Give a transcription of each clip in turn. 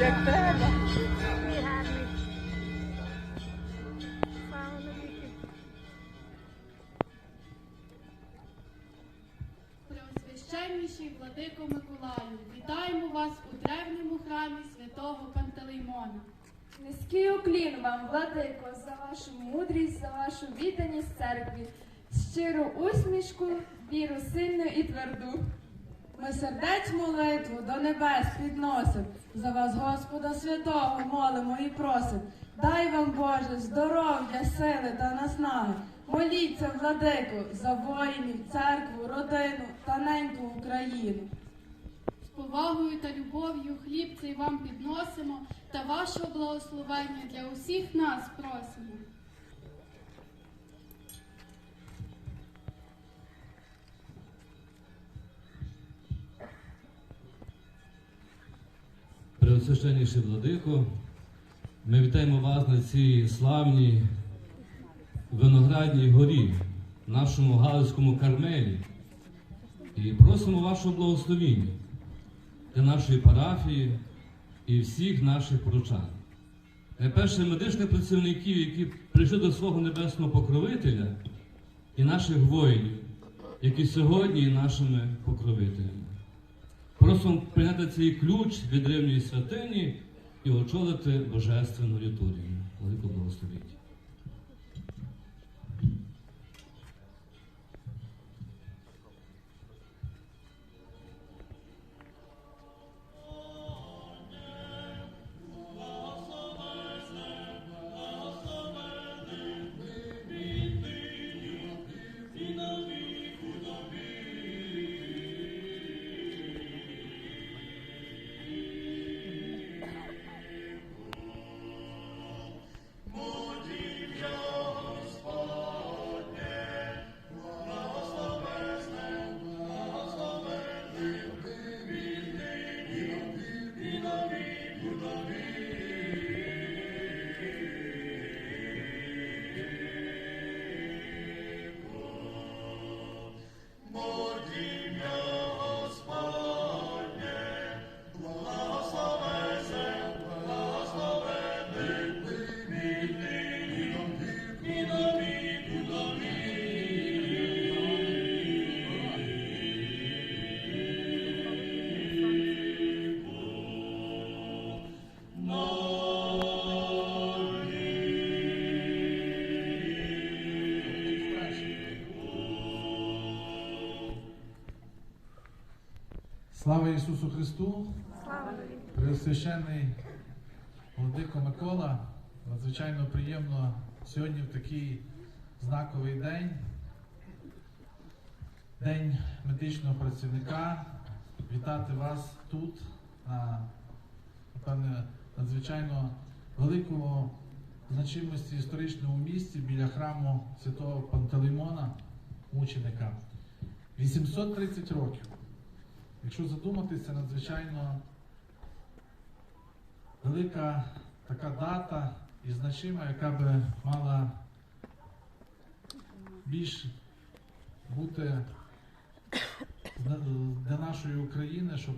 Як треба. Преосвященніший владико Миколаю, вітаємо вас у древньому храмі святого Пантелеймона. Низький уклін вам, владико, за вашу мудрість, за вашу відданість церкві, щиру усмішку, віру сильну і тверду. Ми сердець молитву до небес підносим, за вас, Господа Святого, молимо і просим. Дай вам, Боже, здоров'я, сили та наснаги. Моліться, владику, за воїнів, церкву, родину та неньку Україну. З повагою та любов'ю хліб цей вам підносимо та вашого благословення для усіх нас просимо. Преосвященніший владико, ми вітаємо вас на цій славній виноградній горі, нашому Галицькому Кармелі, і просимо вашого благословіння для нашої парафії і всіх наших поручан. Найперше медичних працівників, які прийшли до свого небесного покровителя, і наших воїнів, які сьогодні є нашими покровителями. Просимо прийняти цей ключ від древньої святині і очолити божественну літургію. Велико благословіть. Слава Ісусу Христу! Преосвященний Владико Микола, надзвичайно приємно сьогодні в такий знаковий день, День медичного працівника, вітати вас тут, на напевне, надзвичайно великому значимості історичному місці біля храму святого Пантелеймона, мученика. 830 років. Якщо задуматися, надзвичайно велика така дата і значима, яка би мала більш бути для нашої України, щоб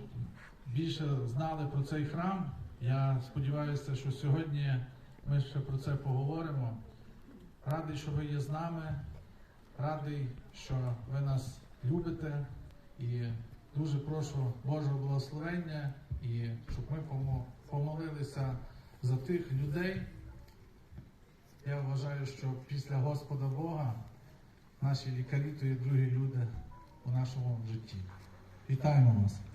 більше знали про цей храм. Я сподіваюся, що сьогодні ми ще про це поговоримо. Радий, що ви є з нами, радий, що ви нас любите і дуже прошу Божого благословення і щоб ми помолилися за тих людей. Я вважаю, що після Господа Бога наші лікарі то є другі люди у нашому житті. Вітаємо вас!